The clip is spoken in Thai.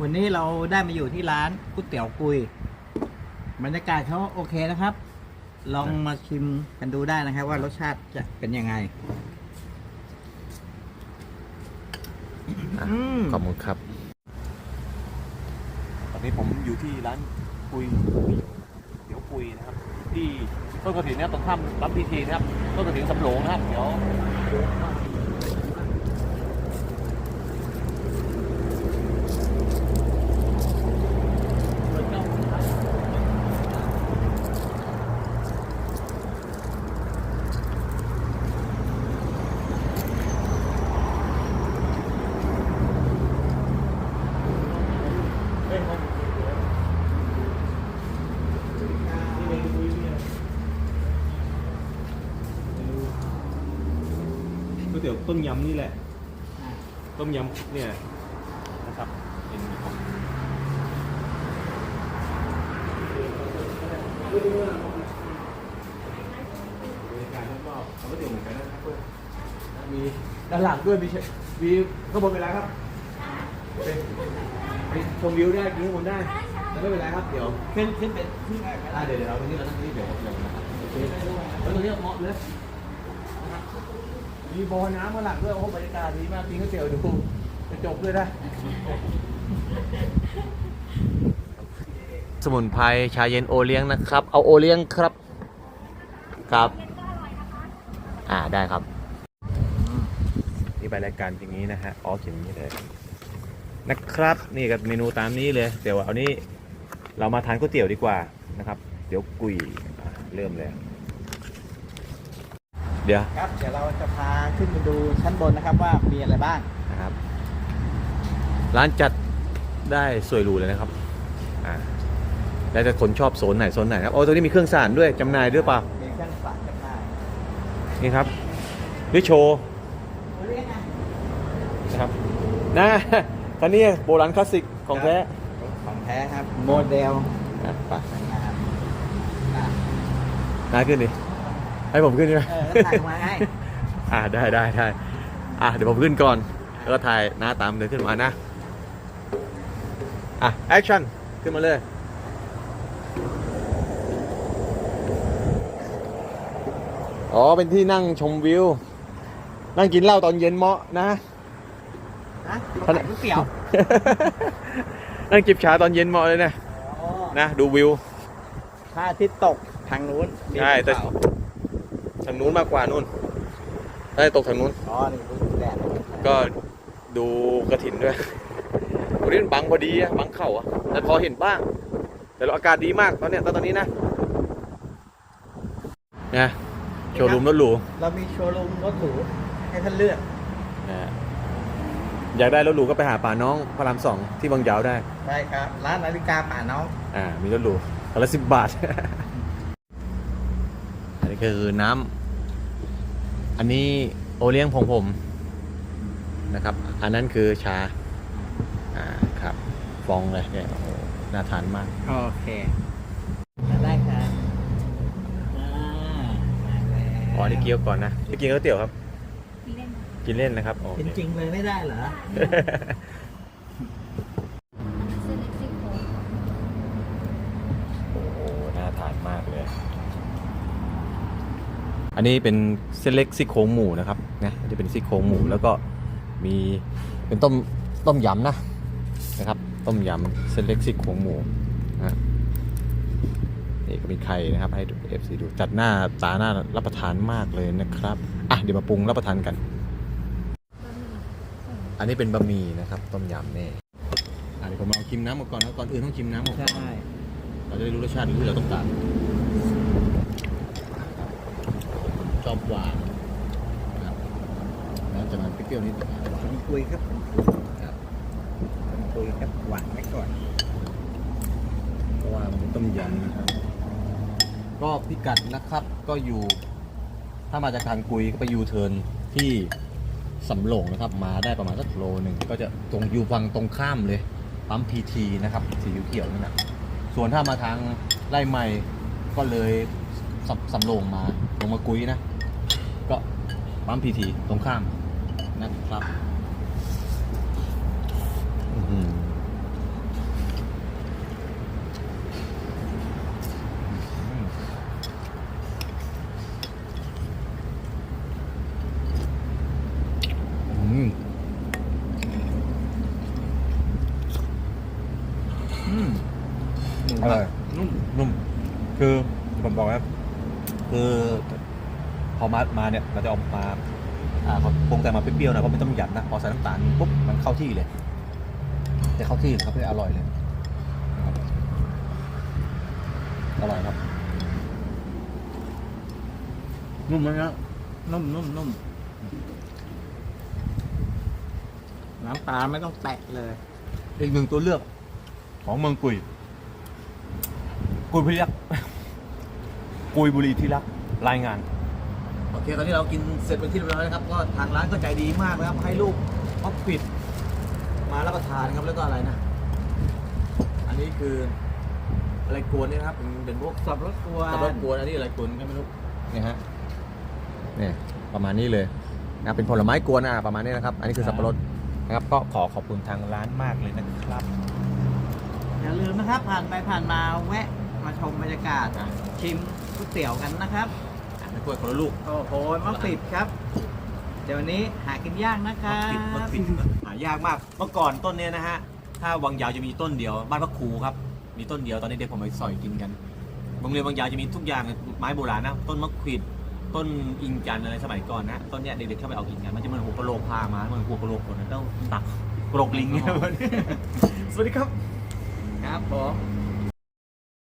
วันนี้เราได้มาอยู่ที่ร้านก๋วยเตี๋ยวกุยบรรยากาศเขาโอเคนะครับ ลองมาชิมกันดูได้นะครับ ว่ารสชาติจะเป็นยังไงอะอืมขอบคุณครับ ตอนนี้ผมอยู่ที่ร้านปุยเดี๋ยวปุยนะครับ ที่ต้นกระถิ่นเนี่ยตรงข้ามรับพีทีนะครับต้นกระถิ่นสำโรงนะครับ เดี๋ยว เตี๋ยวต้มยำนี่แหละต้มยำเนี่ยนะครับเป็นของบรรยากาศรอบๆเขาก็เตี๋ยวเหมือนกันนะครับเพื่อนมีด้านหลังด้วยมีเชมีข้างบนเป็นไรครับไปไปชมวิวได้กินข้างบนได้แล้วไม่เป็นไรครับเดี๋ยวขึ้นขึ้นเป็นที่แรกอ่าเดี๋ยวเดี๋ยวเราตรงนี้เราตั้งที่เดี๋ยวเดี๋ยวนะครับโอเคแล้วตรงนี้เหมาะเลยนะครับ มีบ่อน้ำข้างหลังด้วยโอ้โหบรรยากาศดีมากกินก๋วยเตี๋ยวดูกระจกด้วยนะ สมุนไพรชาเย็นโอเลี้ยงนะครับ เอาโอเลี้ยงครับ ครับ อ่าได้ครับ นี่ใบรายการอย่างนี้นะฮะอ๋อเขียนอย่างนี้เลยนะครับ นี่กับเมนูตามนี้เลย เดี๋ยวเอานี้เรามาทานก๋วยเตี๋ยวดีกว่านะครับ เดี๋ยวกุยอ่าเริ่มเลย เดี๋ยวครับเดี๋ยวเราจะพาขึ้นไปดูชั้นบนนะครับว่ามีอะไรบ้างนะครับ ร้านจัดได้สวยหรูเลยนะครับอ่าแล้วแต่คนชอบโซนไหนโซนไหนครับโอ้ตัวนี้มีเครื่องสานด้วยจำหน่ายด้วยเปล่ามีเครื่องฝากจำหน่ายนี่ครับด้วยโชว์นะครับนะคันนี้โบราณคลาสสิกของแท้ของแท้ครับโมเดลอะไปสวยงามอะนายขึ้นดิ ให้ผมขึ้นใช่ไหมเออแล้วถ่ายมาให้อ่าได้ได้ได้อะเดี๋ยวผมขึ้นก่อนแล้วก็ถ่ายหน้าตามเดินขึ้นมานะอะแอคชั่นขึ้นมาเลยอ๋อเป็นที่นั่งชมวิว นั่งกินเหล้าตอนเย็นเหมาะนะฮะขายก๋วยเตี๋ยวนั่งจิบชาตอนเย็นเหมาะเลยนะ อ๋อนะดูวิว พระอาทิตย์ตกทางนู้นมีใช่แต่ ภูเขาทางนู้นมากกว่านู้นได้ตกทางนู้น อ๋อ นี่ดูแดดก็ดูกระถินด้วยตรงนี้มันบังพอดีอะบังเข่าอะแต่พอเห็นบ้าง แต่เราอากาศดีมากตอนเนี้ยตอนตอนนี้นะนะโชว์รูมรถหรูเรามีโชว์รูมรถหรูให้ท่านเลือกนะอยากได้รถหรูก็ไปหาป่าน้องพระรามสองที่บางยาวได้ใช่ครับ ร้านนาฬิกาป่าน้องอ่ามีรถหรูคันละสิบบาท อันนี้คือน้ำ อันนี้โอเลี้ยงของผมนะครับ อันนั้นคือชา อ่าครับฟองเลยเนี่ยโอ้โหน่าทานมาก โอเคได้ครับอ่ามาแล้วอ๋อนี่เกี๊ยวก่อนนะจะกินก๋วยเตี๋ยวครับมีเล่นกินเล่นนะครับโอเค จริงๆเลยไม่ได้เหรอ เส้นเล็กซี่โครง โอ้โห น่าทานมากเลย อันนี้เป็นเส้นเล็กซี่โครงหมูนะครับนะอันนี้เป็นซี่โครงหมูแล้วก็มีเป็นต้มต้มยำนะนะครับ ต้มยำเส้นเล็กซี่โครงหมูนะนี่ก็มีไข่นะครับ ให้เอฟซีดูจัดหน้าตาหน้ารับประทานมากเลยนะครับอะเดี๋ยวมาปรุงรับประทานกัน อันนี้เป็นบะหมี่นะครับ ต้มยำนี่อะเดี๋ยวผมเอาชิมน้ำมาก่อนนะก่อนอื่นต้องชิมน้ำก่อนใช่เราจะได้รู้รสชาติที่เราต้องการ ชอบหวานนะครับแล้วจะมันเปรี้ยวๆนิดหน่อยหวานผมคุยครับครับผมคุยครับหวานไว้ก่อนเพราะว่ามันเป็นต้มยำนะครับ ก็พิกัดนะครับก็อยู่ ถ้ามาจากทางกุยก็ไปยูเทิร์นที่สำโรงนะครับ มาได้ประมาณสักโลหนึ่งก็จะตรงอยู่ฝั่งตรงข้ามเลยปั๊มพีทีนะครับสีเขียวๆนั่นนะส่วนถ้ามาทางไร่ใหม่ก็เลยสำสำโรงมาลงมากุยนะ ก็ปั๊มพีทีตรงข้ามนะครับอร่อยนุ่มนุ่ม คือผมบอกว่าคือ พอมามาเนี่ยเราจะเอามาอ่าพอปรุงแต่มาเปรี้ยวๆหนะเพราะไม่ต้องหยัดนะพอใส่น้ำตาลปุ๊บมันเข้าที่เลยจะเข้าที่เลยครับเลยอร่อยเลยนะครับอร่อยครับนุ่มไหมครับนุ่มนุ่มนุ่มน้ำตาลไม่ต้องแตะเลย อีกหนึ่งตัวเลือก ของเมืองกุย กุยพิรัก กุยบุรีที่รัก รายงาน โอเค ตอนนี้เรากินเสร็จเป็นที่เรียบร้อยแล้วครับ ก็ทางร้านก็ใจดีมากนะครับ ให้ลูกพ็อปปิดมารับประทานครับแล้วก็อะไรนะ อันนี้คืออะไรกวนเนี่ยนะครับเป็นเป็นพวกสับรสกวสับปะรดนกวนอันนี้อะไรกวนก็ไม่รู้เนี่ยฮะเนี่ยประมาณนี้เลยนะเป็นผลไม้กวนอะประมาณนี้นะครับ อันนี้คือสับปะรดนะครับก็ขอขอบคุณทางร้านมากเลยนะครับอย่าลืมนะครับผ่านไปผ่านมาแวะมาชมบรรยากาศอะชิมก๋วยเตี๋ยวกันนะครับ อะไม่กล้วยคนละลูกโอ้โหมะปิดครับ เดี๋ยววันนี้หากินยากนะครัปิดมันบปิดหายากมาก เมื่อก่อนต้นเนี้ยนะฮะ ถ้าวังยาวจะมีต้นเดียว บ้านพระครูครับ มีต้นเดียว ตอนนี้เด็กผมไปสอยกินกันโรงเรียนบางยาวจะมีทุกอย่างไม้โบราณนะ ต้นมะขวิด ต้นอิงจันทร์อะไรสมัยก่อนนะ ต้นเนี้ยเด็กๆเข้าไปเอากินกัน มันจะเหมือนหัวกะโหลกพามา เหมือนหัวกะโหลกคนนั้นต้องตักกระโหลกลิงเนี่ยสวัสดีครับ ครับผม